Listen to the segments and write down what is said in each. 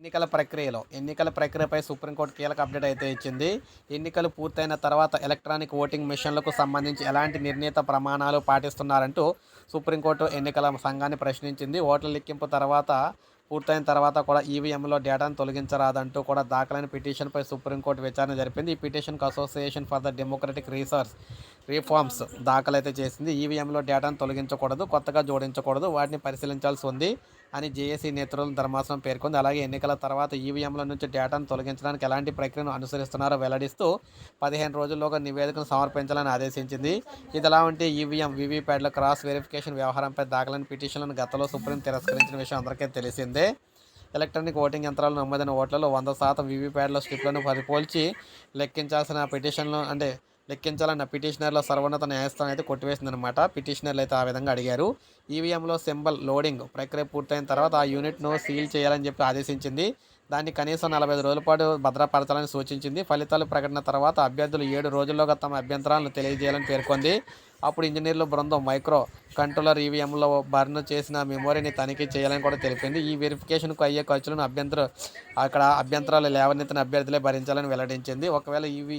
ఎన్నికల ప్రక్రియలో ఎన్నికల ప్రక్రియపై సుప్రీంకోర్టు కీలక అప్డేట్ అయితే ఇచ్చింది. ఎన్నికలు పూర్తయిన తర్వాత ఎలక్ట్రానిక్ ఓటింగ్ మిషన్లకు సంబంధించి ఎలాంటి నిర్ణీత ప్రమాణాలు పాటిస్తున్నారంటూ సుప్రీంకోర్టు ఎన్నికల సంఘాన్ని ప్రశ్నించింది. ఓట్ల లెక్కింపు తర్వాత పూర్తయిన తర్వాత కూడా ఈవీఎంలో డేటాను తొలగించరాదంటూ కూడా దాఖలైన పిటిషన్పై సుప్రీంకోర్టు విచారణ జరిపింది. ఈ పిటిషన్కు association for the democratic research reforms దాఖలైతే చేసింది. ఈవీఎంలో డేటాను తొలగించకూడదు కొత్తగా జోడించకూడదు వాటిని పరిశీలించాల్సి ఉంది అని జేఏసీ నేతృత్వం ధర్మాసనం పేర్కొంది. అలాగే ఎన్నికల తర్వాత ఈవీఎంల నుంచి డేటాను తొలగించడానికి ఎలాంటి ప్రక్రియను అనుసరిస్తున్నారో వెల్లడిస్తూ పదిహేను రోజుల్లోగా నివేదికను సమర్పించాలని ఆదేశించింది. ఇదిలా ఉంటే ఈవీఎం వీవీప్యాడ్ల క్రాస్ వెరిఫికేషన్ వ్యవహారంపై దాఖలైన పిటిషన్లను గతంలో సుప్రీం తిరస్కరించిన విషయం అందరికీ తెలిసిందే. ఎలక్ట్రానిక్ ఓటింగ్ యంత్రాలు నమ్మదైన ఓట్లలో వంద శాతం వీవీప్యాడ్ల స్లిప్లను పరిపోల్చి లెక్కించాల్సిన పిటిషన్లు అంటే లెక్కించాలన్న పిటిషనర్ల సర్వోన్నత న్యాయస్థానం అయితే కొట్టివేసిందనమాట పిటిషనర్లు అయితే ఆ విధంగా అడిగారు. ఈవీఎంలో సింబల్ లోడింగ్ ప్రక్రియ పూర్తయిన తర్వాత ఆ యూనిట్ను సీల్ చేయాలని చెప్పి ఆదేశించింది. దాన్ని కనీసం నలభై ఐదు రోజుల పాటు భద్రపరచాలని సూచించింది. ఫలితాలు ప్రకటన తర్వాత అభ్యర్థులు ఏడు రోజుల్లోగా తమ అభ్యంతరాలను తెలియజేయాలని పేర్కొంది. అప్పుడు ఇంజనీర్ల బృందం మైక్రో కంట్రోలర్ ఈవీఎంలో బర్న్ చేసిన మెమొరీని తనిఖీ చేయాలని కూడా తెలిపింది. ఈ వెరిఫికేషన్కు అయ్యే ఖర్చులను అభ్యంతర అక్కడ అభ్యంతరాలు లేవనెత్తిన అభ్యర్థులే భరించాలని వెల్లడించింది. ఒకవేళ ఈవీ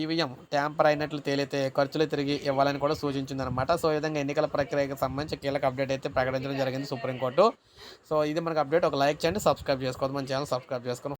ఈవీఎం ట్యాంపర్ అయినట్లు తేలితే ఖర్చులు తిరిగి ఇవ్వాలని కూడా సూచించింది అనమాట సో ఈ విధంగా ఎన్నికల ప్రక్రియకు సంబంధించి కీలక అప్డేట్ అయితే ప్రకటించడం జరిగింది సుప్రీంకోర్టు. సో ఇది మనకు అప్డేట్. ఒక లైక్ చేయండి సబ్స్క్రైబ్ చేసుకోవద్దు. మన ఛానల్ సబ్స్క్రైబ్ చేసుకొని